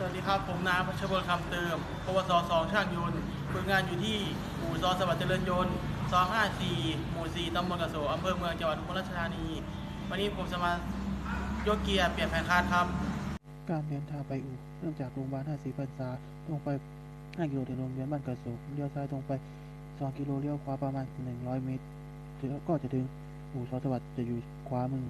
สวัสดีครับ ผมนายพัชรบลคำเติมปวสสองช่างยนต์ฝึกงานอยู่ที่อู่ซอสวัสดิ์เจริญยนต์254หมู่4ตำบลกระโสอำเภอเมืองจังหวัดอุบลราชธานี วันนี้ผมจะมายกเกียร์เปลี่ยนแผ่นคาดครับ การเดินทางไปอู่เริ่มจากโรงพยาบาล5สีพรรษาตรงไป 5 กิโลถึงโรงเรียนบ้านกระสุเลี้ยวซ้ายตรงไป 2 กิโลเลี้ยวขวาประมาณ 100 เมตรถึงก็จะถึงอู่ซอสวัสดิ์จะอยู่ขวามือ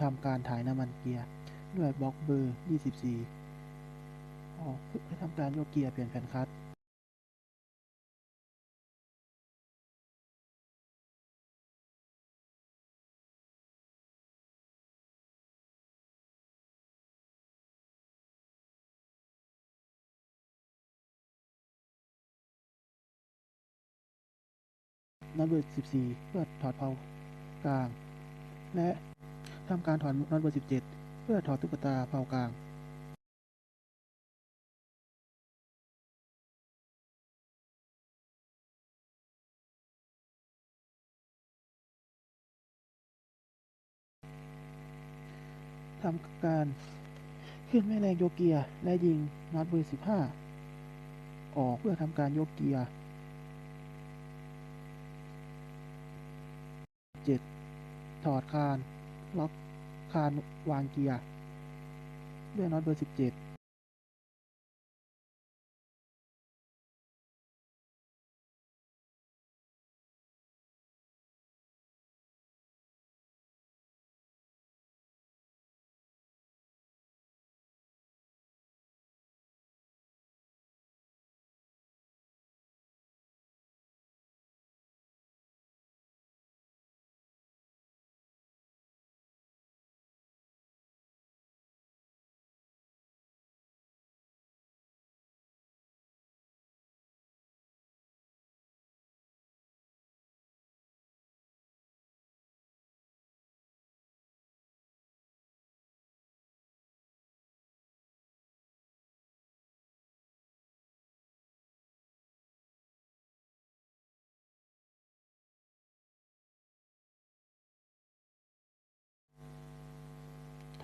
ทำการถ่ายน้ำมันเกียร์ด้วยบล็อกเบอร์ 24 ออกเพื่อทำการโยกเกียร์เปลี่ยนแผ่นคลัตช์น็อตเบอร์14 เพื่อถอดเผากลาง และ ทำการถอดน็อตเบอร์17เจ็ดเพื่อถอดตุ๊กตาเผากลางทำการขึ้นแม่แรงโยกเกียร์และยิงน็อตเบอร์15ออกเพื่อทำการโยกเกียร์7ถอดคาน ล็อกคานวางเกียร์ ด้วยน็อตเบอร์17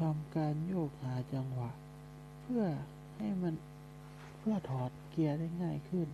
ทำการโยกหาจังหวะ เพื่อให้มันเพื่อถอดเกียร์ได้ง่ายขึ้น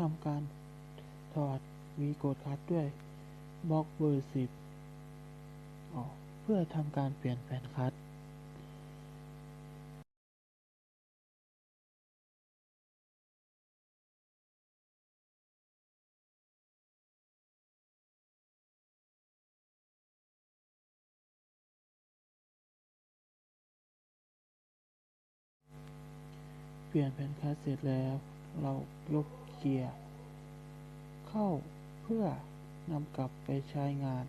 ทำการถอดวีโกดคัดด้วยบล็อกเบอร์สิบเพื่อทำการเปลี่ยนแผ่นคัดเปลี่ยนแผ่นคัสเสร็จแล้ว เรายก เกียร์ เข้าเพื่อนำกลับไปใช้งาน